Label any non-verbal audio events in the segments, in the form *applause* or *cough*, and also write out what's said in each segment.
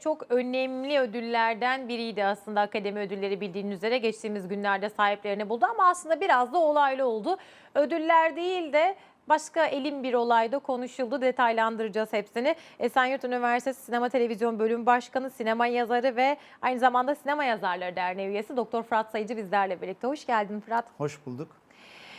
Çok önemli ödüllerden biriydi aslında akademi ödülleri bildiğiniz üzere geçtiğimiz günlerde sahiplerini buldu ama aslında biraz da olaylı oldu. Ödüller değil de başka elin bir olayda konuşuldu. Detaylandıracağız hepsini. Esenyurt Üniversitesi Sinema Televizyon Bölüm Başkanı, sinema yazarı ve aynı zamanda Sinema Yazarları Derneği üyesi Doktor Fırat Sayıcı bizlerle birlikte. Hoş geldin Fırat. Hoş bulduk.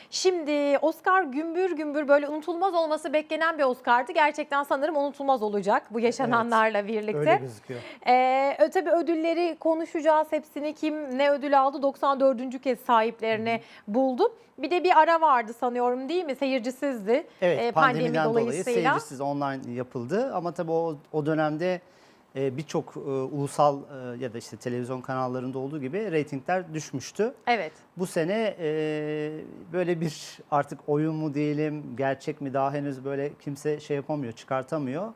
Şimdi Oscar gümbür gümbür böyle unutulmaz olması beklenen bir Oscar'dı. Gerçekten sanırım unutulmaz olacak bu yaşananlarla birlikte. Öyle gözüküyor. Ee, tabii ödülleri konuşacağız. Hepsini kim ne ödül aldı 94. kez sahiplerini buldu. Bir de bir ara vardı sanıyorum değil mi? Seyircisizdi. Evet Ee, pandemiden dolayı seyircisiz online yapıldı ama tabii o, o dönemde birçok e, ulusal e, ya da işte televizyon kanallarında olduğu gibi reytingler düşmüştü. Evet. Bu sene e, böyle bir artık oyun mu diyelim, gerçek mi daha henüz böyle kimse şey yapamıyor, çıkartamıyor.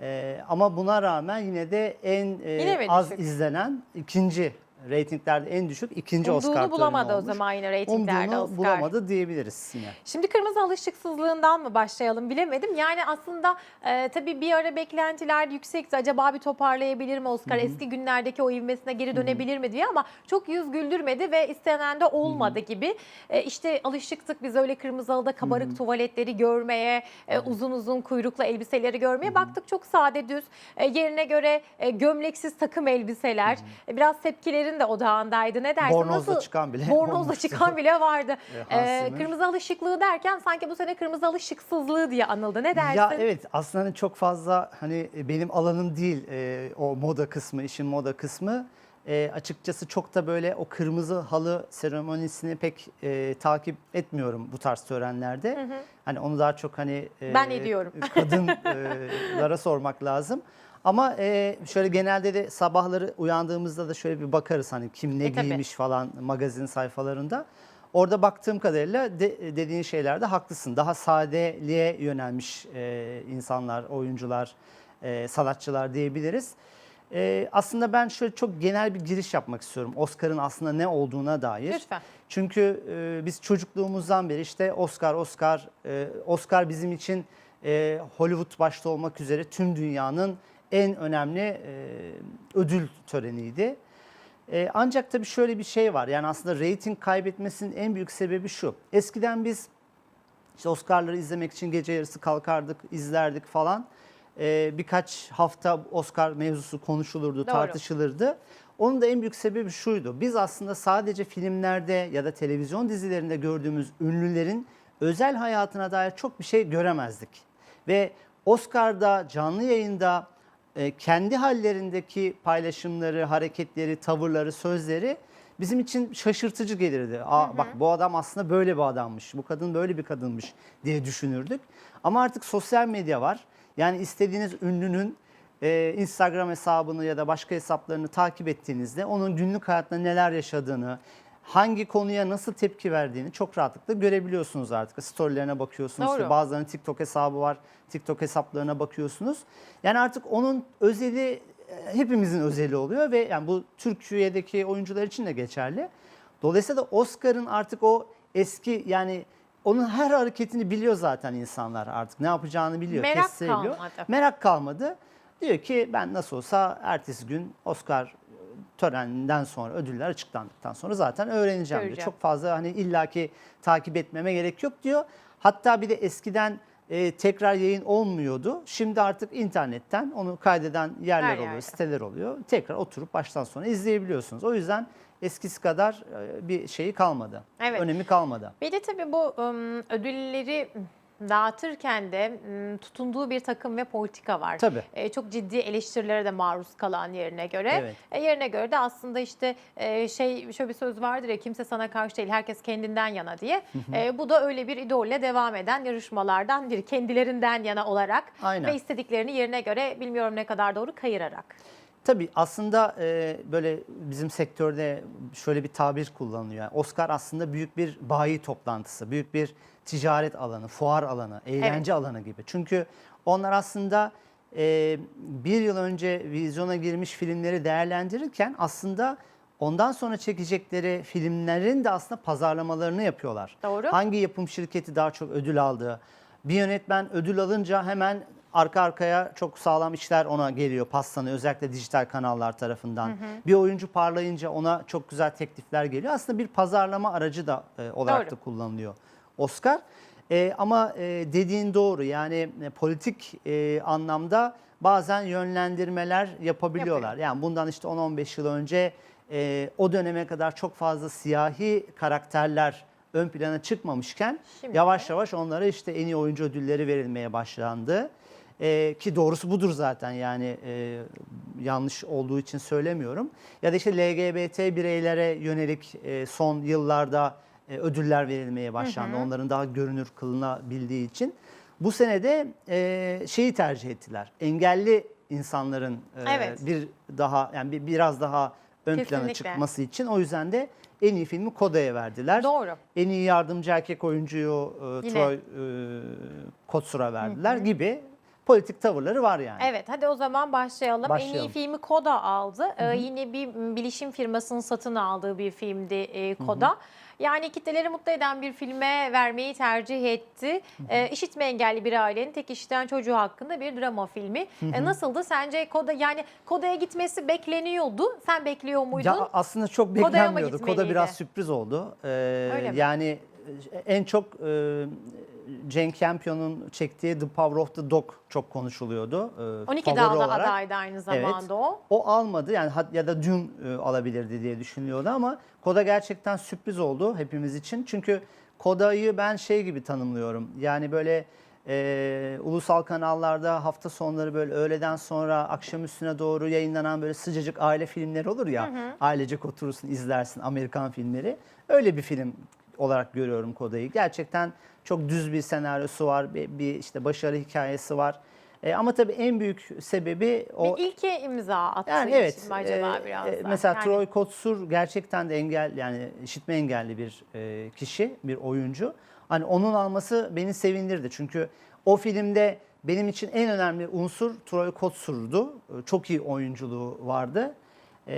E, ama buna rağmen yine de en e, Yine az düşük? izlenen ikinci reytinglerde en düşük ikinci Umduğunu Oscar töreni bulamadı o olmuş. zaman yine reytinglerde Umduğunu Oscar. bulamadı diyebiliriz yine. Şimdi kırmızı alışıksızlığından mı başlayalım bilemedim. Yani aslında e, tabii bir ara beklentiler yüksekti. Acaba bir toparlayabilir mi Oscar? Eski günlerdeki o ivmesine geri dönebilir mi diye ama çok yüz güldürmedi ve istenen de olmadı gibi. E, işte alışıktık biz öyle kırmızı halıda kabarık tuvaletleri görmeye, e, uzun uzun kuyruklu elbiseleri görmeye. Baktık çok sade düz. E, yerine göre e, gömleksiz takım elbiseler. E, biraz tepkilerin de odağındaydı. Ne dersin? Bornozla Nasıl? çıkan bile Bornozla çıkan bile vardı. *laughs* E, Ee, kırmızı alışıklığı derken sanki bu sene kırmızı alışıksızlığı diye anıldı. Ne dersin? Ya evet aslında hani çok fazla hani benim alanım değil e, o moda kısmı, işin moda kısmı. E, açıkçası çok da böyle o kırmızı halı seremonisini pek e, takip etmiyorum bu tarz törenlerde. Hani onu daha çok hani e, Ben ediyorum. kadınlara *laughs* sormak lazım. Ama e, şöyle genelde de sabahları uyandığımızda da şöyle bir bakarız hani kim ne E, tabii. giymiş falan magazin sayfalarında. Orada baktığım kadarıyla de, dediğin şeylerde haklısın. Daha sadeliğe yönelmiş e, insanlar, oyuncular, e, sanatçılar diyebiliriz. E, aslında ben şöyle çok genel bir giriş yapmak istiyorum. Oscar'ın aslında ne olduğuna dair. Lütfen. Çünkü e, biz çocukluğumuzdan beri işte Oscar, Oscar, e, Oscar bizim için e, Hollywood başta olmak üzere tüm dünyanın en önemli e, ödül töreniydi. E, ancak tabii şöyle bir şey var. Yani aslında reyting kaybetmesinin en büyük sebebi şu. Eskiden biz işte Oscar'ları izlemek için gece yarısı kalkardık, izlerdik falan. E, birkaç hafta Oscar mevzusu konuşulurdu, Doğru. tartışılırdı. Onun da en büyük sebebi şuydu. Biz aslında sadece filmlerde ya da televizyon dizilerinde gördüğümüz ünlülerin özel hayatına dair çok bir şey göremezdik. Ve Oscar'da canlı yayında kendi hallerindeki paylaşımları, hareketleri, tavırları, sözleri bizim için şaşırtıcı gelirdi. Aa, bak bu adam aslında böyle bir adammış, bu kadın böyle bir kadınmış diye düşünürdük. Ama artık sosyal medya var. Yani istediğiniz ünlünün e, Instagram hesabını ya da başka hesaplarını takip ettiğinizde onun günlük hayatta neler yaşadığını, hangi konuya nasıl tepki verdiğini çok rahatlıkla görebiliyorsunuz artık. Storylerine bakıyorsunuz. Doğru. İşte bazılarının TikTok hesabı var. TikTok hesaplarına bakıyorsunuz. Yani artık onun özeli e, hepimizin özeli oluyor ve yani bu Türkiye'deki oyuncular için de geçerli. Dolayısıyla da Oscar'ın artık o eski yani onun her hareketini biliyor zaten insanlar artık. Ne yapacağını biliyor. Merak kalmadı. Merak kalmadı. Diyor ki ben nasıl olsa ertesi gün Oscar töreninden sonra ödüller açıklandıktan sonra zaten öğreneceğim diyor. Çok fazla hani illaki takip etmeme gerek yok diyor. Hatta bir de eskiden e, tekrar yayın olmuyordu. Şimdi artık internetten onu kaydeden yerler Her oluyor, yerde. siteler oluyor. Tekrar oturup baştan sona izleyebiliyorsunuz. O yüzden eskisi kadar e, bir şeyi kalmadı. Evet. Önemi kalmadı. Bir de tabii bu ım, ödülleri dağıtırken de tutunduğu bir takım ve politika var. Tabii. E, çok ciddi eleştirilere de maruz kalan yerine göre. Evet. E, yerine göre de aslında işte e, şey şöyle bir söz vardır ya kimse sana karşı değil herkes kendinden yana diye. E, bu da öyle bir idolle devam eden yarışmalardan biri. Kendilerinden yana olarak Aynen. ve istediklerini yerine göre bilmiyorum ne kadar doğru kayırarak. Tabii aslında e, böyle bizim sektörde şöyle bir tabir kullanılıyor. Yani Oscar aslında büyük bir bayi toplantısı, büyük bir ticaret alanı, fuar alanı, eğlence alanı gibi. Çünkü onlar aslında e, bir yıl önce vizyona girmiş filmleri değerlendirirken aslında ondan sonra çekecekleri filmlerin de aslında pazarlamalarını yapıyorlar. Doğru. Hangi yapım şirketi daha çok ödül aldı? Bir yönetmen ödül alınca hemen arka arkaya çok sağlam işler ona geliyor paslanıyor özellikle dijital kanallar tarafından. Bir oyuncu parlayınca ona çok güzel teklifler geliyor. Aslında bir pazarlama aracı da e, olarak Doğru. da kullanılıyor Oscar. E, ama e, dediğin doğru yani e, politik e, anlamda bazen yönlendirmeler yapabiliyorlar. Yani bundan işte 10-15 yıl önce e, o döneme kadar çok fazla siyahi karakterler ön plana çıkmamışken Şimdi? yavaş yavaş onlara işte en iyi oyuncu ödülleri verilmeye başlandı. E, ki doğrusu budur zaten yani e, yanlış olduğu için söylemiyorum. Ya da işte LGBT bireylere yönelik e, son yıllarda e, ödüller verilmeye başlandı. Onların daha görünür kılınabildiği için. Bu sene de e, şeyi tercih ettiler. Engelli insanların e, Evet. bir daha yani bir, biraz daha ön plana çıkması için o yüzden de en iyi filmi Koda'ya verdiler. Doğru. En iyi yardımcı erkek oyuncuyu e. Troy e, Kotsur'a verdiler gibi politik tavırları var yani. Evet hadi o zaman başlayalım. En Başlayalım. iyi filmi Koda aldı. Ee, yine bir bilişim firmasının satın aldığı bir filmdi e, Koda. Yani kitleleri mutlu eden bir filme vermeyi tercih etti. Ee, işitme engelli bir ailenin tek işiten çocuğu hakkında bir drama filmi. E, nasıldı sence Koda yani Koda'ya gitmesi bekleniyordu. Sen bekliyor muydun? Ya aslında çok beklenmiyordu. Koda biraz sürpriz oldu. Ee, Öyle mi? yani e, en çok e, Jane Campion'un çektiği The Power of the Dog çok konuşuluyordu. e, 12 favori dalda olarak. adaydı aynı zamanda o. O almadı yani ya da dün e, alabilirdi diye düşünüyordu ama Koda gerçekten sürpriz oldu hepimiz için. Çünkü Koda'yı ben şey gibi tanımlıyorum. Yani böyle e, ulusal kanallarda hafta sonları böyle öğleden sonra akşam üstüne doğru yayınlanan böyle sıcacık aile filmleri olur ya. Ailecek oturursun izlersin Amerikan filmleri. Öyle bir film olarak görüyorum Koda'yı. Gerçekten çok düz bir senaryosu var. Bir, bir işte başarı hikayesi var. E, ama tabii en büyük sebebi o Bir ilke imza attığı yani için evet. mi acaba e, biraz e, mesela Yani- Troy Kotsur gerçekten de engel yani işitme engelli bir e, kişi, bir oyuncu. Hani onun alması beni sevindirdi. Çünkü o filmde benim için en önemli unsur Troy Kotsur'du. E, Çok iyi oyunculuğu vardı. E,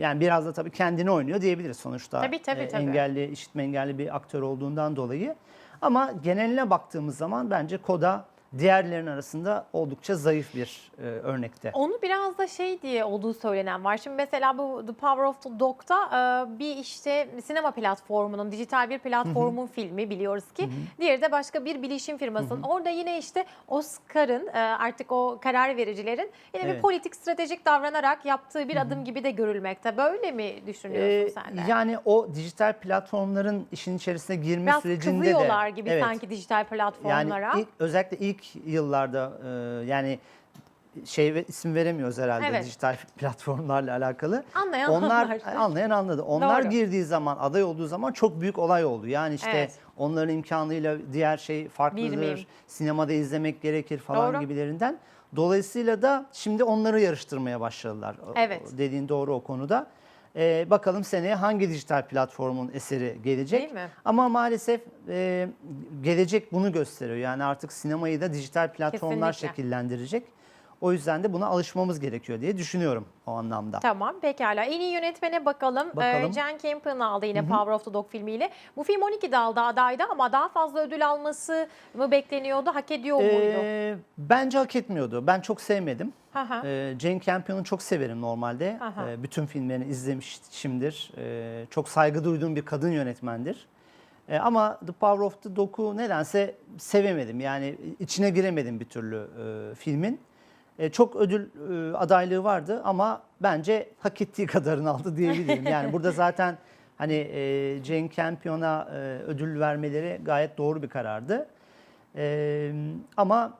yani biraz da tabii kendini oynuyor diyebiliriz sonuçta. Tabii, tabii, E, tabii. engelli, işitme engelli bir aktör olduğundan dolayı. Ama geneline baktığımız zaman bence Koda diğerlerin arasında oldukça zayıf bir e, örnekte. Onu biraz da şey diye olduğu söylenen var. Şimdi mesela bu The Power of the Dog'da e, bir işte sinema platformunun, dijital bir platformun filmi biliyoruz ki. Diğeri de başka bir bilişim firmasının. Orada yine işte Oscar'ın e, artık o karar vericilerin yine bir Evet. politik stratejik davranarak yaptığı bir adım gibi de görülmekte. Böyle mi düşünüyorsun Ee, sen de? Yani o dijital platformların işin içerisine girme Biraz sürecinde de kızıyorlar gibi evet, sanki dijital platformlara. Yani ilk, özellikle ilk yıllarda e, yani şey ve- isim veremiyoruz herhalde Evet. dijital *laughs* platformlarla alakalı. Anlayan Onlar anlar. anlayan anladı. Onlar Doğru. girdiği zaman aday olduğu zaman çok büyük olay oldu. Yani işte Evet. onların imkanıyla diğer şey farklıdır. miyim? Sinemada izlemek gerekir falan Doğru. gibilerinden. Dolayısıyla da şimdi onları yarıştırmaya başladılar. O- Evet. Dediğin doğru o konuda. Ee, bakalım seneye hangi dijital platformun eseri gelecek? Değil mi? Ama maalesef e, gelecek bunu gösteriyor. Yani artık sinemayı da dijital platformlar Kesinlikle. şekillendirecek. O yüzden de buna alışmamız gerekiyor diye düşünüyorum o anlamda. Tamam pekala. En iyi yönetmene bakalım. Bakalım. Ee, Jen Campion aldı yine Power of the Dog filmiyle. Bu film 12 dalda adaydı ama daha fazla ödül alması mı bekleniyordu? Hak ediyor muydu? Ee, bence hak etmiyordu. Ben çok sevmedim. Ee, Jane Campion'u çok severim normalde. Aha. Ee, bütün filmlerini izlemişimdir. Ee, çok saygı duyduğum bir kadın yönetmendir. Ee, ama The Power of the Dog'u nedense sevemedim. Yani içine giremedim bir türlü e, filmin. E, çok ödül e, adaylığı vardı ama bence hak ettiği *laughs* kadarını aldı diyebilirim. Yani burada zaten hani e, Jane Campion'a ödül vermeleri gayet doğru bir karardı. Ama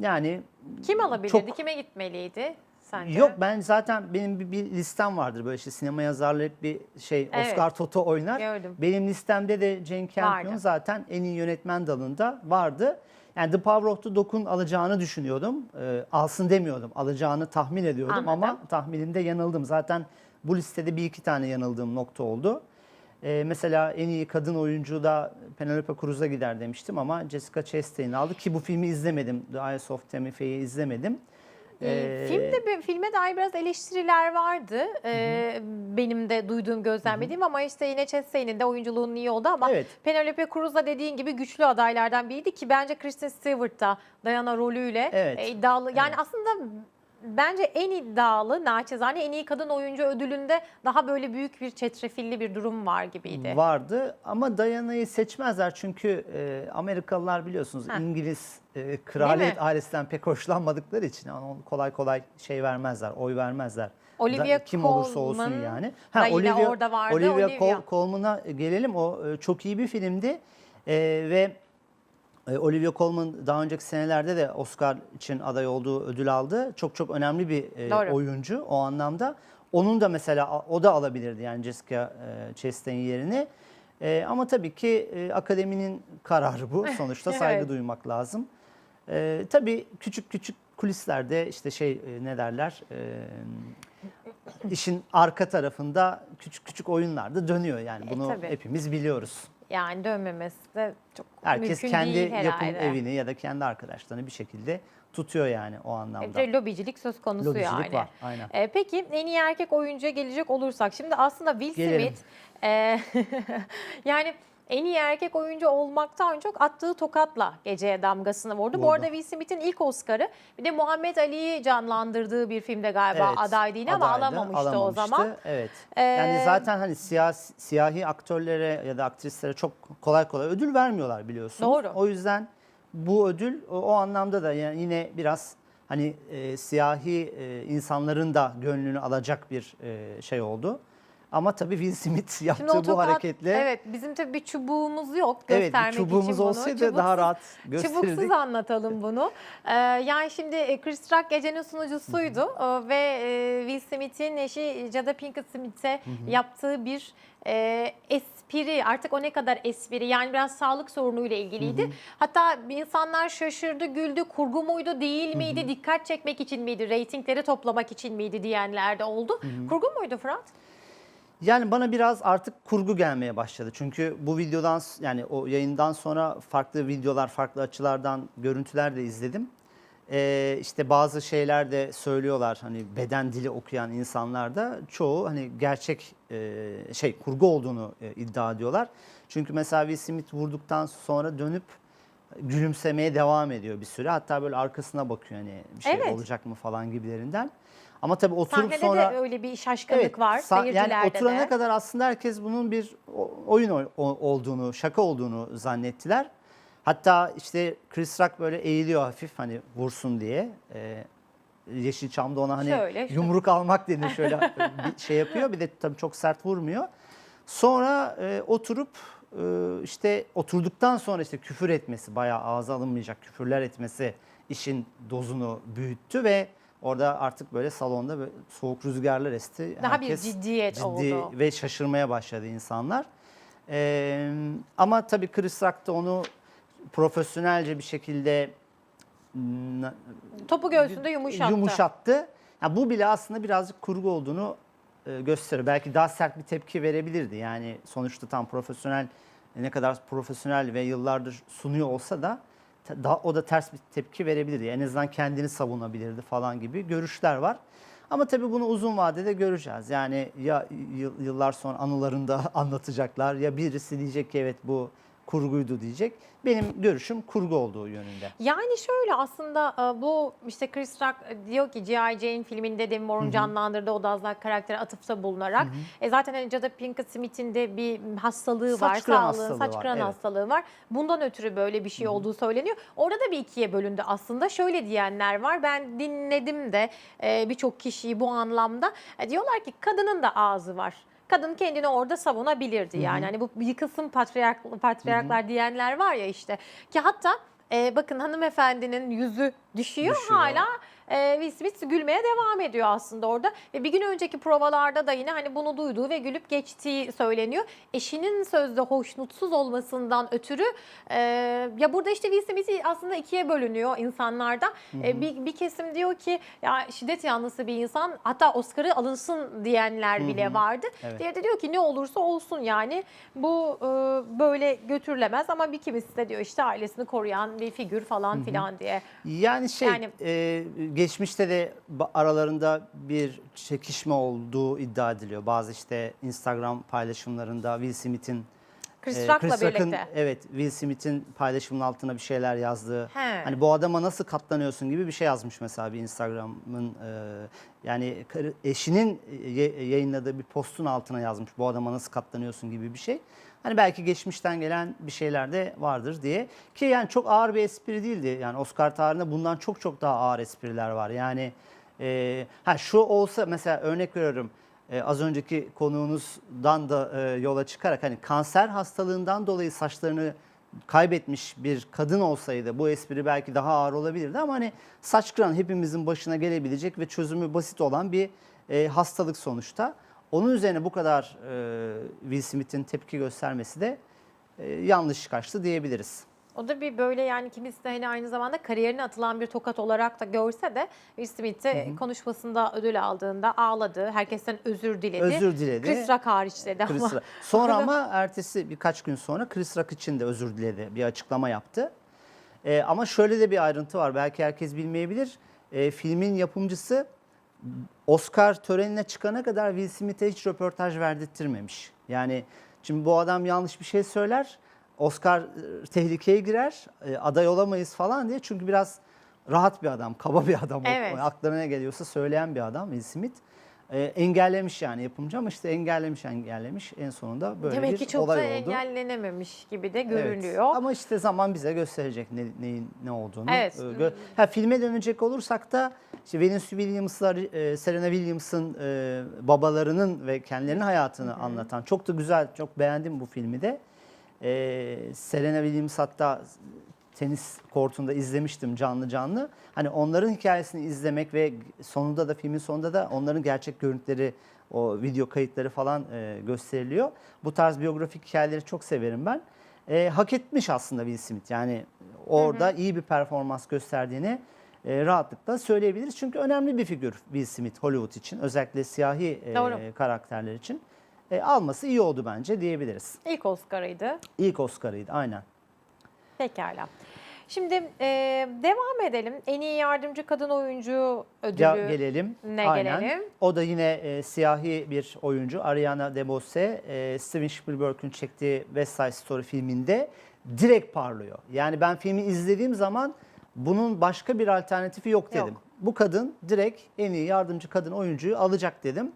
yani Kim alabilirdi? çok- Kime gitmeliydi sence? Yok ben zaten benim bir, bir listem vardır böyle işte sinema yazarlık bir şey Evet. Oscar Toto oynar. Gördüm. Benim listemde de Jane Campion Vardı. zaten en iyi yönetmen dalında vardı. Yani The Power of the Dog'un alacağını düşünüyordum. Ee, alsın demiyordum. Alacağını tahmin ediyordum ama Anladım. tahminimde yanıldım. Zaten bu listede bir iki tane yanıldığım nokta oldu. Ee, mesela en iyi kadın oyuncu da Penelope Cruz'a gider demiştim ama Jessica Chastain'i aldı ki bu filmi izlemedim. The Eyes of Tammy Faye'i izlemedim. Ee, Ee, Filmde bir filme dair biraz eleştiriler vardı. Ee, benim de duyduğum, gözlemlediğim ama işte yine Chastain'in de oyunculuğunun iyi oldu ama Evet. Penelope Cruz da dediğin gibi güçlü adaylardan biriydi ki bence Kristen Stewart da Diana rolüyle Evet. e, iddialı. Yani aslında bence en iddialı naçizane en iyi kadın oyuncu ödülünde daha böyle büyük bir çetrefilli bir durum var gibiydi. Vardı ama Diana'yı seçmezler çünkü e, Amerikalılar biliyorsunuz Heh. İngiliz e, kraliyet ailesinden pek hoşlanmadıkları için onu kolay kolay şey vermezler, oy vermezler. Olivia Da- kim olursa olsun Colman yani. da yine orada vardı, Olivia, Olivia. Col- Colman'a gelelim. O e, çok iyi bir filmdi E, ve Olivia Colman daha önceki senelerde de Oscar için aday olduğu ödül aldı. Çok çok önemli bir e, Doğru. oyuncu o anlamda. Onun da mesela o da alabilirdi yani Jessica e, Chastain yerini. E, ama tabii ki e, akademinin kararı bu. *laughs* Sonuçta saygı Evet. duymak lazım. E, tabii küçük küçük kulislerde işte şey e, ne derler e, işin arka tarafında küçük küçük oyunlar da dönüyor yani E, bunu tabii. hepimiz biliyoruz. Yani dönmemesi de çok Herkes mümkün kendi değil yapım herhalde. evini ya da kendi arkadaşlarını bir şekilde tutuyor yani o anlamda. de lobicilik söz konusu Lobicilik yani. var aynen. Ee, peki en iyi erkek oyuncuya gelecek olursak şimdi aslında Will Gelelim. Smith e, *laughs* yani en iyi erkek oyuncu olmaktan çok attığı tokatla geceye damgasını vurdu. Bu Vurdu. arada Will Smith'in ilk Oscar'ı bir de Muhammed Ali'yi canlandırdığı bir filmde galiba Evet, adaydı yine ama adaydı, alamamıştı, o alamamıştı. zaman. Evet. Ee, yani zaten hani siyah, siyahi aktörlere ya da aktrislere çok kolay kolay ödül vermiyorlar biliyorsunuz. Doğru. O yüzden bu ödül o, o anlamda da yani yine biraz hani e, siyahi e, insanların da gönlünü alacak bir e, şey oldu. Ama tabii Will Smith *laughs* Şimdi yaptığı o bu hareketle evet bizim tabii bir çubuğumuz yok evet göstermek bir çubuğumuz için bunu. olsaydı Çubuksuz- daha rahat gösterirdik. Çubuksuz anlatalım bunu. Ee, yani şimdi e, Chris Rock gecenin sunucusuydu Ee, ve e, Will Smith'in eşi Jada Pinkett Smith'e yaptığı bir e, espri artık o ne kadar espri yani biraz sağlık sorunuyla ilgiliydi. Hatta insanlar şaşırdı güldü kurgu muydu değil miydi dikkat çekmek için miydi reytingleri toplamak için miydi diyenler de oldu. Kurgu muydu Fırat? Yani bana biraz artık kurgu gelmeye başladı. Çünkü bu videodan yani o yayından sonra farklı videolar, farklı açılardan görüntüler de izledim. Ee, işte bazı şeyler de söylüyorlar hani beden dili okuyan insanlar da çoğu hani gerçek e, şey kurgu olduğunu e, iddia ediyorlar. Çünkü mesela Will Smith vurduktan sonra dönüp gülümsemeye devam ediyor bir süre. Hatta böyle arkasına bakıyor hani bir şey Evet. olacak mı falan gibilerinden. Ama tabii oturup Sahnede sonra de öyle bir şaşkınlık var sa- seyircilerde yani oturana de. kadar aslında herkes bunun bir oyun olduğunu, şaka olduğunu zannettiler. Hatta işte Chris Rock böyle eğiliyor hafif hani vursun diye. Ee, Yeşilçam'da ona hani Şöyle, şu- yumruk almak denir şöyle *laughs* bir şey yapıyor. Bir de tabii çok sert vurmuyor. Sonra e, oturup e, işte oturduktan sonra işte küfür etmesi bayağı ağza alınmayacak küfürler etmesi işin dozunu büyüttü ve orada artık böyle salonda böyle soğuk rüzgarlar esti. Daha bir ciddiyet ciddi oldu. ve şaşırmaya başladı insanlar. Ee, ama tabii Chris Rock da onu profesyonelce bir şekilde n- Topu göğsünde yumuşattı. yumuşattı. Ya bu bile aslında birazcık kurgu olduğunu e, gösteriyor. Belki daha sert bir tepki verebilirdi. Yani sonuçta tam profesyonel ne kadar profesyonel ve yıllardır sunuyor olsa da daha o da ters bir tepki verebilirdi. En azından kendini savunabilirdi falan gibi görüşler var. Ama tabii bunu uzun vadede göreceğiz. Yani ya yıl- yıllar sonra anılarında *laughs* anlatacaklar ya birisi diyecek ki evet bu kurguydu diyecek. Benim görüşüm kurgu olduğu yönünde. Yani şöyle aslında e, bu işte Chris Rock e, diyor ki G.I. Jane filminde Demi Moore'un canlandırdığı o Dazlak karaktere atıfta bulunarak. E zaten hani Jada Pinkett Smith'in de bir hastalığı Saç var, kıran sağlığı, hastalığı saç var, kıran evet. hastalığı var. Bundan ötürü böyle bir şey olduğu söyleniyor. Orada da bir ikiye bölündü aslında. Şöyle diyenler var. Ben dinledim de e, birçok kişiyi bu anlamda. Diyorlar ki kadının da ağzı var. Kadın kendini orada savunabilirdi yani. Hani bu yıkılsın patriark, patriarklar diyenler var ya işte. Ki hatta e, bakın hanımefendinin yüzü düşüyor, Düşüyor. hala e, Will Smith gülmeye devam ediyor aslında orada. Ve bir gün önceki provalarda da yine hani bunu duyduğu ve gülüp geçtiği söyleniyor. Eşinin sözde hoşnutsuz olmasından ötürü e, ya burada işte Will Smith aslında ikiye bölünüyor insanlarda. E, bir, bir kesim diyor ki ya şiddet yanlısı bir insan hatta Oscar'ı alınsın diyenler bile vardı. Evet. Diğeri de diyor ki ne olursa olsun yani bu e, böyle götürülemez ama bir kimisi de diyor işte ailesini koruyan bir figür falan filan diye. Yani Yani şey Yani- e, geçmişte de aralarında bir çekişme olduğu iddia ediliyor. Bazı işte Instagram paylaşımlarında Will Smith'in Chris e, Rock'la Chris Rock'ın, birlikte. evet Will Smith'in paylaşımının altına bir şeyler yazdığı. He. Hani bu adama nasıl katlanıyorsun gibi bir şey yazmış mesela bir Instagram'ın e, yani eşinin yayınladığı bir postun altına yazmış bu adama nasıl katlanıyorsun gibi bir şey. Hani belki geçmişten gelen bir şeyler de vardır diye ki yani çok ağır bir espri değildi. Yani Oscar tarihinde bundan çok çok daha ağır espriler var. Yani e, ha şu olsa mesela örnek veriyorum. e, az önceki konuğunuzdan da e, yola çıkarak hani kanser hastalığından dolayı saçlarını kaybetmiş bir kadın olsaydı bu espri belki daha ağır olabilirdi ama hani saç kıran hepimizin başına gelebilecek ve çözümü basit olan bir e, hastalık sonuçta. Onun üzerine bu kadar e, Will Smith'in tepki göstermesi de e, yanlış kaçtı diyebiliriz. O da bir böyle yani kimisi de hani aynı zamanda kariyerine atılan bir tokat olarak da görse de Will Smith'i konuşmasında ödül aldığında ağladı. Herkesten özür diledi. Özür diledi. Chris Rock hariç dedi Chris ama. Rock. Sonra *laughs* ama ertesi birkaç gün sonra Chris Rock için de özür diledi. Bir açıklama yaptı. Ee, ama şöyle de bir ayrıntı var. Belki herkes bilmeyebilir. Ee, filmin yapımcısı Oscar törenine çıkana kadar Will Smith'e hiç röportaj verdirttirmemiş. Yani şimdi bu adam yanlış bir şey söyler. Oscar e, tehlikeye girer. e, aday olamayız falan diye. Çünkü biraz rahat bir adam, kaba bir adam. Evet. aklına ne geliyorsa söyleyen bir adam Will Smith. E, engellemiş yani yapımcı ama işte engellemiş engellemiş en sonunda böyle Demek bir ki çok da olay oldu. engellenememiş gibi de Evet. görünüyor. Ama işte zaman bize gösterecek ne, neyin ne olduğunu. Evet. Ee, gö- ha, filme dönecek olursak da işte Venus Williams'lar, e, Serena Williams'ın e, babalarının ve kendilerinin hayatını anlatan çok da güzel, çok beğendim bu filmi de. Ee, Serena Williams hatta tenis kortunda izlemiştim canlı canlı. Hani onların hikayesini izlemek ve sonunda da filmin sonunda da onların gerçek görüntüleri, o video kayıtları falan e, gösteriliyor. Bu tarz biyografik hikayeleri çok severim ben. E, hak etmiş aslında Will Smith. Yani orada iyi bir performans gösterdiğini e, rahatlıkla söyleyebiliriz. Çünkü önemli bir figür Will Smith Hollywood için. Özellikle siyahi e, Doğru. karakterler için. E, alması iyi oldu bence diyebiliriz. İlk Oscar'ıydı. İlk Oscar'ıydı aynen. Pekala. Şimdi e, devam edelim. En iyi yardımcı kadın oyuncu ödülü. Ya gelelim. ne Aynen. gelelim? O da yine e, siyahi bir oyuncu Ariana DeBose. E, Steven Spielberg'ün çektiği West Side Story filminde direkt parlıyor. Yani ben filmi izlediğim zaman bunun başka bir alternatifi yok dedim. Yok. Bu kadın direkt en iyi yardımcı kadın oyuncuyu alacak dedim.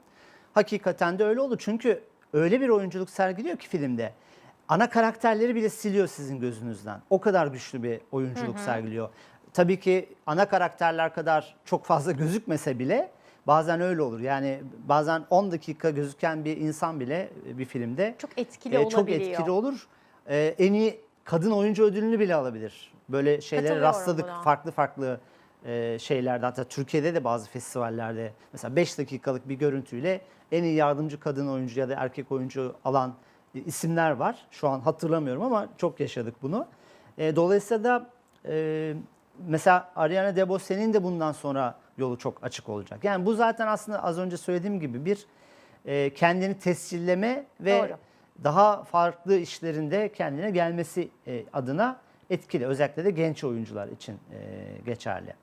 Hakikaten de öyle oldu. Çünkü öyle bir oyunculuk sergiliyor ki filmde. Ana karakterleri bile siliyor sizin gözünüzden. O kadar güçlü bir oyunculuk sergiliyor. Tabii ki ana karakterler kadar çok fazla *laughs* gözükmese bile bazen öyle olur. Yani bazen 10 dakika gözüken bir insan bile bir filmde Çok etkili e, çok etkili olur. E, en iyi kadın oyuncu ödülünü bile alabilir. Böyle şeylere rastladık buna. farklı farklı e, şeylerde. Hatta Türkiye'de de bazı festivallerde mesela 5 dakikalık bir görüntüyle en iyi yardımcı kadın oyuncu ya da erkek oyuncu alan e, isimler var. Şu an hatırlamıyorum ama çok yaşadık bunu. E, dolayısıyla da e, mesela Ariana DeBose'nin de bundan sonra yolu çok açık olacak. Yani bu zaten aslında az önce söylediğim gibi bir e, kendini tescilleme ve Doğru. daha farklı işlerinde kendine gelmesi e, adına etkili. Özellikle de genç oyuncular için e, geçerli.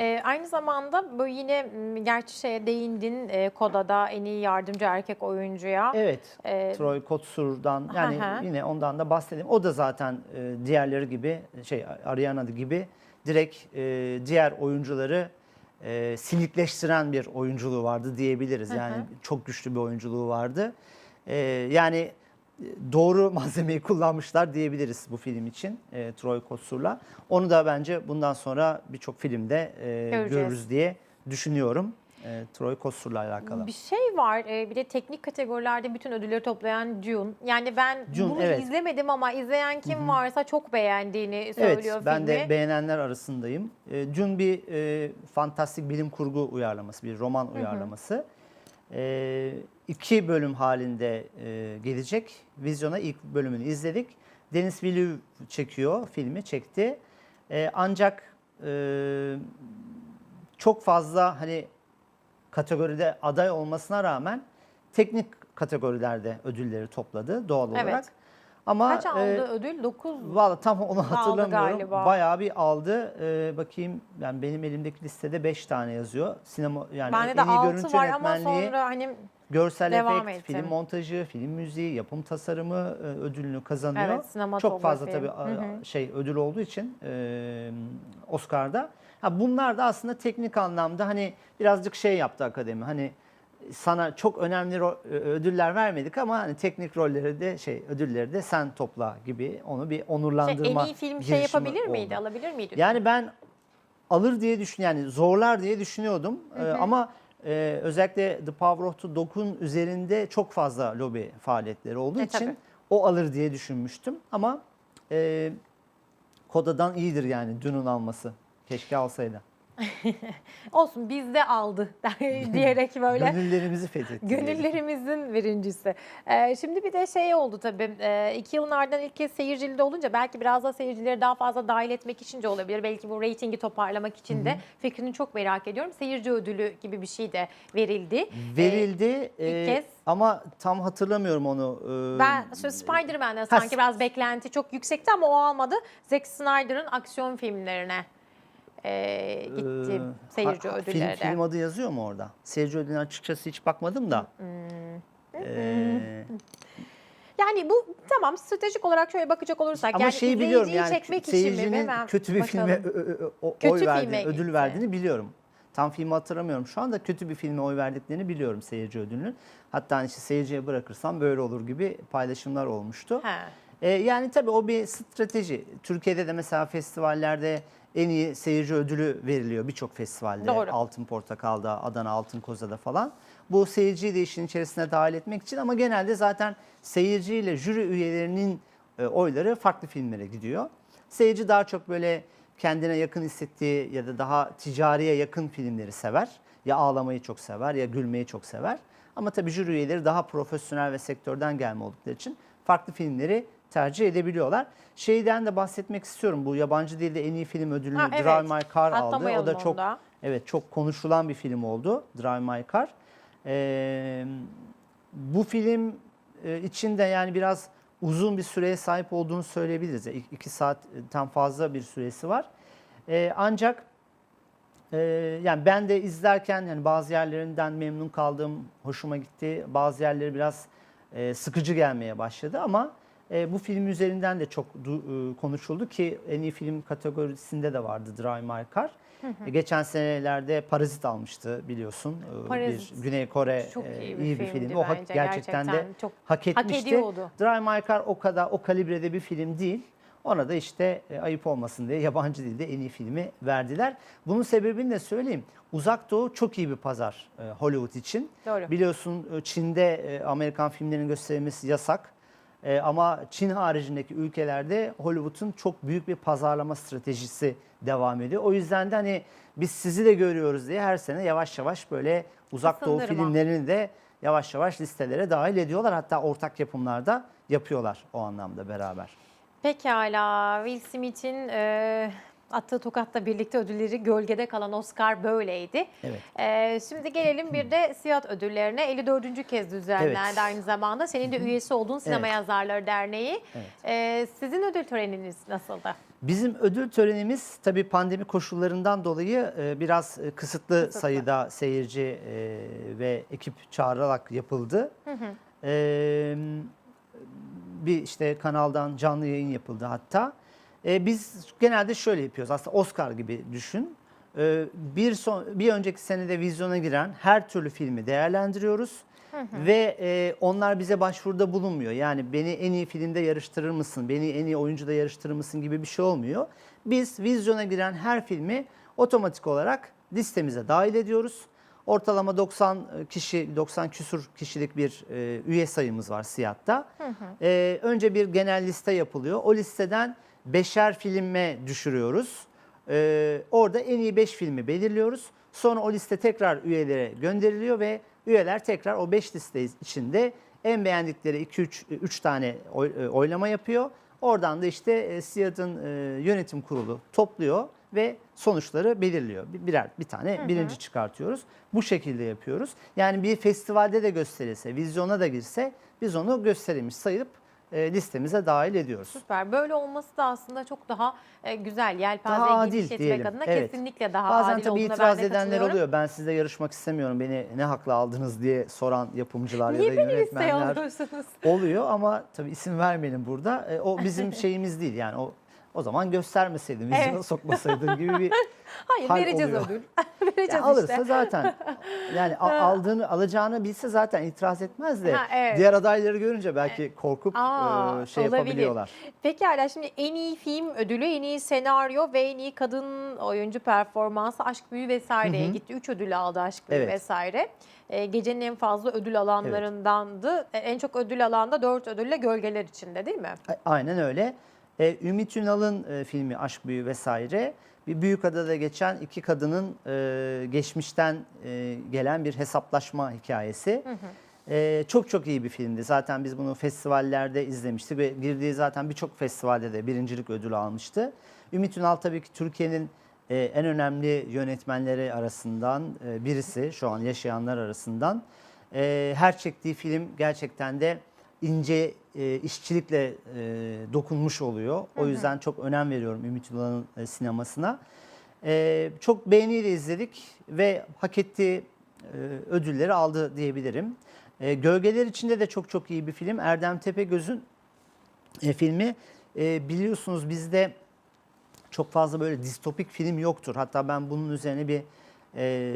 E, aynı zamanda bu yine gerçi şeye değindin e, Koda'da en iyi yardımcı erkek oyuncuya. Evet. Ee, Troy Kotsur'dan yani Hı hı. yine ondan da bahsedelim. O da zaten e, diğerleri gibi şey Ariana gibi direkt e, diğer oyuncuları e, silikleştiren bir oyunculuğu vardı diyebiliriz. Hı hı. Yani çok güçlü bir oyunculuğu vardı. E, yani e, doğru *laughs* malzemeyi kullanmışlar diyebiliriz bu film için e, Troy Kotsur'la. Onu da bence bundan sonra birçok filmde e, Göreceğiz. görürüz diye düşünüyorum. E, Troy Kotsur'la alakalı. Bir şey var, e, bir de teknik kategorilerde bütün ödülleri toplayan Dune. Yani ben Dune, bunu evet. izlemedim ama izleyen kim varsa çok beğendiğini söylüyor Evet, ben filmi. de beğenenler arasındayım. E, Dune bir e, fantastik bilim kurgu uyarlaması, bir roman uyarlaması. E, iki bölüm halinde e, gelecek. Vizyona ilk bölümünü izledik. Denis Villeneuve çekiyor, filmi çekti. E, ancak e, çok fazla hani kategoride aday olmasına rağmen teknik kategorilerde ödülleri topladı doğal Evet. olarak. Ama Kaç aldı e, ödül? 9 Valla tam onu hatırlamıyorum. galiba. Bayağı bir aldı. Ee, bakayım yani benim elimdeki listede 5 tane yazıyor. Sinema yani Bende en de iyi 6 görüntü var ama yönetmenliği, sonra hani görsel devam efekt, ettim. film montajı, film müziği, yapım tasarımı e, ödülünü kazanıyor. Evet, Çok fazla tabii a- şey ödül olduğu için e, Oscar'da. Ha bunlar da aslında teknik anlamda hani birazcık şey yaptı akademi. Hani sana çok önemli ö- ödüller vermedik ama hani teknik rolleri de şey ödülleri de sen topla gibi onu bir şey, onurlandırma en iyi film şey yapabilir miydi? oldu. Alabilir miydi? Yani ben alır diye düşün yani zorlar diye düşünüyordum Ee, ama e, özellikle The Power of the Dog'un üzerinde çok fazla lobi faaliyetleri olduğu E, için tabii. o alır diye düşünmüştüm ama e, Koda'dan iyidir yani Dune'un alması. Keşke alsaydı. *laughs* Olsun bizde aldı *laughs* diyerek böyle. *laughs* Gönüllerimizi fethetti. Gönüllerimizin birincisi. Ee, şimdi bir de şey oldu tabii. Ee, iki yılın ardından ilk kez seyircili olunca belki biraz da seyircileri daha fazla dahil etmek için de olabilir. Belki bu reytingi toparlamak için de fikrini çok merak ediyorum. Seyirci ödülü gibi bir şey de verildi. Ee, Verildi e, kez. ama tam hatırlamıyorum onu. Ee, Ben Spider-Man'den sanki biraz beklenti çok yüksekti ama o almadı. Zack Snyder'ın aksiyon filmlerine e, gitti Ee, seyirci ha- ha, ödülleri Film, film adı yazıyor mu orada? Seyirci ödülüne açıkçası hiç bakmadım da. Ee, Yani bu tamam stratejik olarak şöyle bakacak olursak ama yani şeyi biliyorum yani çekmek için mi? seyircinin Hemen kötü bir filme bakalım. ö- o- Kötü oy filme verdiğini, ödül gitti. verdiğini biliyorum. Tam filmi hatırlamıyorum şu anda kötü bir filme oy verdiklerini biliyorum seyirci ödülünün. Hatta hani işte seyirciye bırakırsam böyle olur gibi paylaşımlar olmuştu. He. Ee, yani tabii o bir strateji. Türkiye'de de mesela festivallerde en iyi seyirci ödülü veriliyor birçok festivalde. Doğru. Altın Portakal'da, Adana Altın Koza'da falan. Bu seyirciyi de işin içerisine dahil etmek için ama genelde zaten seyirciyle jüri üyelerinin e, oyları farklı filmlere gidiyor. Seyirci daha çok böyle kendine yakın hissettiği ya da daha ticariye yakın filmleri sever. Ya ağlamayı çok sever ya gülmeyi çok sever. Ama tabii jüri üyeleri daha profesyonel ve sektörden gelme oldukları için farklı filmleri tercih edebiliyorlar. Şeyden de bahsetmek istiyorum. Bu yabancı dilde en iyi film ödülünü Ha, evet. Drive My Car aldı. O da çok onu da. evet çok konuşulan bir film oldu. Drive My Car. Ee, bu film e, içinde yani biraz uzun bir süreye sahip olduğunu söyleyebiliriz. İki saatten fazla bir süresi var. Ee, ancak ee, yani ben de izlerken yani bazı yerlerinden memnun kaldım, hoşuma gitti. Bazı yerleri biraz e, sıkıcı gelmeye başladı ama e, bu film üzerinden de çok du- e, konuşuldu ki en iyi film kategorisinde de vardı Drive My Car. E, geçen senelerde Parazit almıştı biliyorsun. E, Parazit. Bir Güney Kore Çok e, iyi bir filmdi film. O hak- bence. gerçekten, de Gerçekten çok hak etmişti. ediyordu. Drive My Car o kadar o kalibrede bir film değil. Ona da işte e, ayıp olmasın diye yabancı dilde en iyi filmi verdiler. Bunun sebebini de söyleyeyim. Uzak Doğu çok iyi bir pazar e, Hollywood için. Doğru. Biliyorsun e, Çin'de e, Amerikan filmlerinin gösterilmesi yasak. E, ama Çin haricindeki ülkelerde Hollywood'un çok büyük bir pazarlama stratejisi devam ediyor. O yüzden de hani biz sizi de görüyoruz diye her sene yavaş yavaş böyle Uzak Doğu Isındırma. filmlerini de yavaş yavaş listelere dahil ediyorlar. Hatta ortak yapımlarda yapıyorlar o anlamda beraber. Pekala. Will Smith'in e, attığı tokatla birlikte ödülleri gölgede kalan Oscar böyleydi. Evet. E, şimdi gelelim bir de Siyah ödüllerine. 54. kez düzenlendi Evet. aynı zamanda. Senin de üyesi olduğun Sinema Evet. Yazarları Derneği. Evet. E, sizin ödül töreniniz nasıldı? Bizim ödül törenimiz tabii pandemi koşullarından dolayı e, biraz e, kısıtlı, Kısıtlı. sayıda seyirci e, ve ekip çağrılarak yapıldı. E, bir işte kanaldan canlı yayın yapıldı hatta. E, biz genelde şöyle yapıyoruz aslında Oscar gibi düşün. E, bir son bir önceki senede vizyona giren her türlü filmi değerlendiriyoruz. Ve e, onlar bize başvuruda bulunmuyor. Yani beni en iyi filmde yarıştırır mısın, beni en iyi oyuncuda yarıştırır mısın gibi bir şey olmuyor. Biz vizyona giren her filmi otomatik olarak listemize dahil ediyoruz. Ortalama 90 kişi, 90 küsur kişilik bir e, üye sayımız var SİAD'da. E, önce bir genel liste yapılıyor. O listeden beşer filme düşürüyoruz. E, orada en iyi 5 filmi belirliyoruz. Sonra o liste tekrar üyelere gönderiliyor ve üyeler tekrar o 5 liste içinde en beğendikleri 2-3 3 tane oy- e, oylama yapıyor. Oradan da işte e, SİAD'ın e, yönetim kurulu topluyor ve sonuçları belirliyor. Bir- Birer bir tane birinci çıkartıyoruz. Bu şekilde yapıyoruz. Yani bir festivalde de gösterilse, vizyona da girse biz onu gösterilmiş sayıp listemize dahil ediyoruz. Süper. Böyle olması da aslında çok daha e, güzel. Daha Yelpazeyi adil genişletmek diyelim. adına Evet. kesinlikle daha Bazen adil tabii itiraz edenler oluyor. Ben sizle yarışmak istemiyorum. Beni ne hakla aldınız diye soran yapımcılar Niye ya da yönetmenler oluyor ama tabii isim vermeyelim burada. E, o bizim *laughs* şeyimiz değil. Yani o o zaman göstermeseydin, vizyona Evet. sokmasaydın gibi bir *laughs* Hayır hal vereceğiz oluyor. ödül. *laughs* vereceğiz Ya alırsa işte. zaten yani *laughs* aldığını alacağını bilse zaten itiraz etmez de Ha, evet. diğer adayları görünce belki korkup Aa, e, şey olabilir. yapabiliyorlar. Pekala şimdi en iyi film ödülü, en iyi senaryo ve en iyi kadın oyuncu performansı Aşk Büyü Vesaire'ye gitti. Üç ödül aldı Aşk Büyü Evet. Vesaire. Ee, gecenin en fazla ödül alanlarındandı. Ee, En çok ödül alanda dört ödülle Gölgeler içinde değil mi? Aynen öyle. E, Ümit Ünal'ın e, filmi Aşk Büyü vesaire bir Büyükada'da geçen iki kadının e, geçmişten e, gelen bir hesaplaşma hikayesi. E, çok çok iyi bir filmdi. Zaten biz bunu festivallerde izlemiştik ve girdiği zaten birçok festivalde de birincilik ödülü almıştı. Ümit Ünal tabii ki Türkiye'nin e, en önemli yönetmenleri arasından e, birisi şu an yaşayanlar arasından. E, her çektiği film gerçekten de ince e, işçilikle e, dokunmuş oluyor. O yüzden çok önem veriyorum Ümit Ünal'ın e, sinemasına. E, çok beğeniyle izledik ve hak ettiği e, ödülleri aldı diyebilirim. E, Gölgeler içinde de çok çok iyi bir film. Erdem Tepegöz'ün e, filmi. E, biliyorsunuz bizde çok fazla böyle distopik film yoktur. Hatta ben bunun üzerine bir e,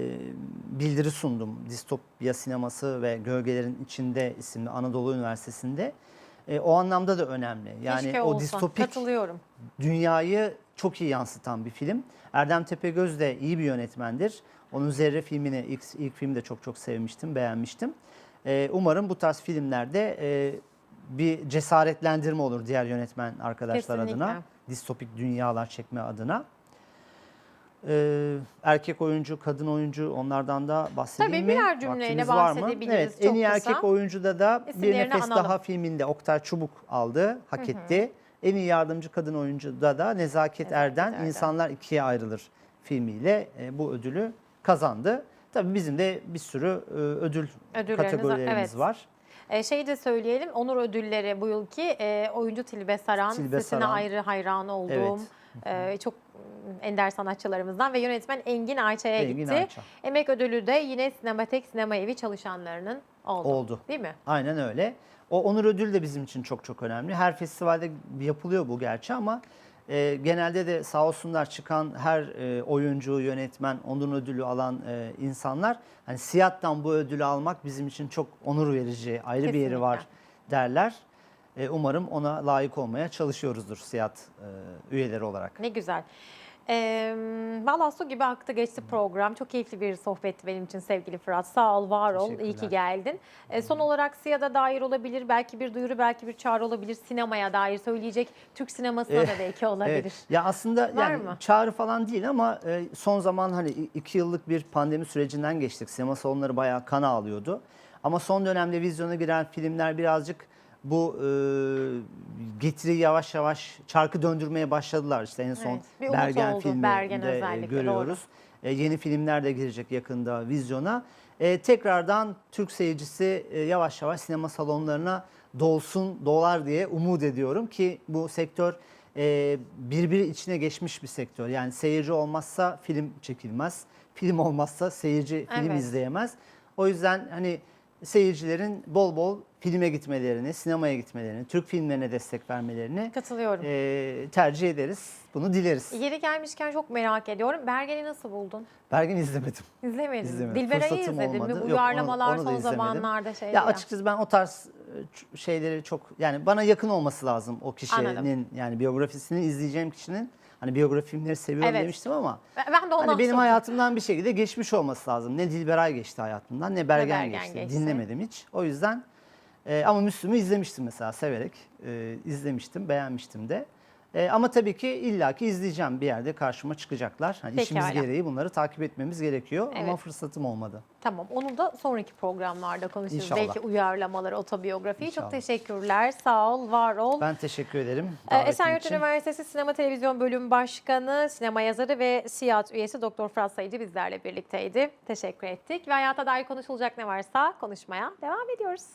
bildiri sundum. Distopya sineması ve Gölgelerin içinde isimli Anadolu Üniversitesi'nde. E, o anlamda da önemli. Yani Keşke o olsa. distopik Katılıyorum. dünyayı çok iyi yansıtan bir film. Erdem Tepegöz de iyi bir yönetmendir. Onun Zerre filmini ilk, ilk filmi de çok çok sevmiştim, beğenmiştim. Ee, umarım bu tarz filmlerde e, bir cesaretlendirme olur diğer yönetmen arkadaşlar Kesinlikle. adına. Distopik dünyalar çekme adına. Ee, erkek oyuncu, kadın oyuncu onlardan da bahsedeyim Tabii, mi? birer cümleyle Vaktimiz var mı? bahsedebiliriz, Evet, çok en iyi kısa. erkek oyuncuda da Bir İsimlerini Nefes analım. Daha filminde Oktay Çubuk aldı, hak etti. En iyi yardımcı kadın oyuncuda da Nezaket, Nezaket Erden, Erden. İnsanlar İkiye Ayrılır filmiyle e, bu ödülü kazandı. Tabii bizim de bir sürü e, ödül kategorilerimiz evet. var. E, şeyi de söyleyelim, Onur ödülleri bu yılki e, oyuncu Tilbe Saran, Tilbe sesine Saran. ayrı hayran olduğum e, çok ender sanatçılarımızdan ve yönetmen Engin Ayça'ya Engin gitti. Ayça. Emek ödülü de yine Sinematek Sinema Evi çalışanlarının oldu. Oldu. Değil mi? Aynen öyle. O onur ödülü de bizim için çok çok önemli. Her festivalde yapılıyor bu gerçi ama e, genelde de sağ olsunlar çıkan her e, oyuncu, yönetmen, onur ödülü alan e, insanlar hani Siyat'tan bu ödülü almak bizim için çok onur verici, ayrı bir Kesinlikle. yeri var derler. E, umarım ona layık olmaya çalışıyoruzdur Siyat e, üyeleri olarak. Ne güzel. E, Valla su gibi aktı geçti program. Çok keyifli bir sohbetti benim için sevgili Fırat. Sağ ol, var ol. İyi ki geldin. E, son olarak SİAD'a dair olabilir, belki bir duyuru, belki bir çağrı olabilir. Sinemaya dair söyleyecek, Türk sinemasına da belki olabilir. Evet. Ya aslında Var yani mı? çağrı falan değil ama e, son zaman hani iki yıllık bir pandemi sürecinden geçtik. Sinema salonları bayağı kan ağlıyordu. Ama son dönemde vizyona giren filmler birazcık bu e, getiri yavaş yavaş çarkı döndürmeye başladılar. İşte en son Evet, Bergen oldu. filmi Bergen e, özellikle, görüyoruz. E, yeni filmler de girecek yakında vizyona. E, tekrardan Türk seyircisi e, yavaş yavaş sinema salonlarına dolsun, dolar diye umut ediyorum ki bu sektör e, birbiri içine geçmiş bir sektör. Yani seyirci olmazsa film çekilmez. Film olmazsa seyirci film Evet. izleyemez. O yüzden hani seyircilerin bol bol filme gitmelerini, sinemaya gitmelerini, Türk filmlerine destek vermelerini Katılıyorum. e, tercih ederiz. Bunu dileriz. Yeri gelmişken çok merak ediyorum. Bergen'i nasıl buldun? Bergen izlemedim. İzlemedin. İzlemedim. Dilberay'ı izledin olmadı. mi? Yok, Uyarlamalar onu- onu da son izlemedim. zamanlarda şeydi Ya açıkçası ben o tarz e, şeyleri çok yani bana yakın olması lazım o kişinin Anladım. yani biyografisini izleyeceğim kişinin hani biyografi filmleri seviyorum Evet. demiştim ama Ben- de ondan hani benim sonra- hayatımdan bir şekilde geçmiş olması lazım. Ne Dilberay geçti hayatımdan ne Bergen, Bergen geçti. geçti. Dinlemedim hiç. O yüzden e, ama Müslüm'ü izlemiştim mesela severek e, izlemiştim, beğenmiştim de. E, ama tabii ki illaki izleyeceğim bir yerde karşıma çıkacaklar. Hani işimiz Pekala. gereği bunları takip etmemiz gerekiyor ama Evet. fırsatım olmadı. Tamam onu da sonraki programlarda konuşuruz. İnşallah. Belki uyarlamaları, otobiyografiyi. Çok teşekkürler. Sağ ol, var ol. Ben teşekkür ederim. Ee, Esenyurt. Üniversitesi Sinema Televizyon Bölüm Başkanı, sinema yazarı ve SİAD üyesi Doktor Fırat Sayıcı bizlerle birlikteydi. Teşekkür ettik ve hayata dair konuşulacak ne varsa konuşmaya devam ediyoruz.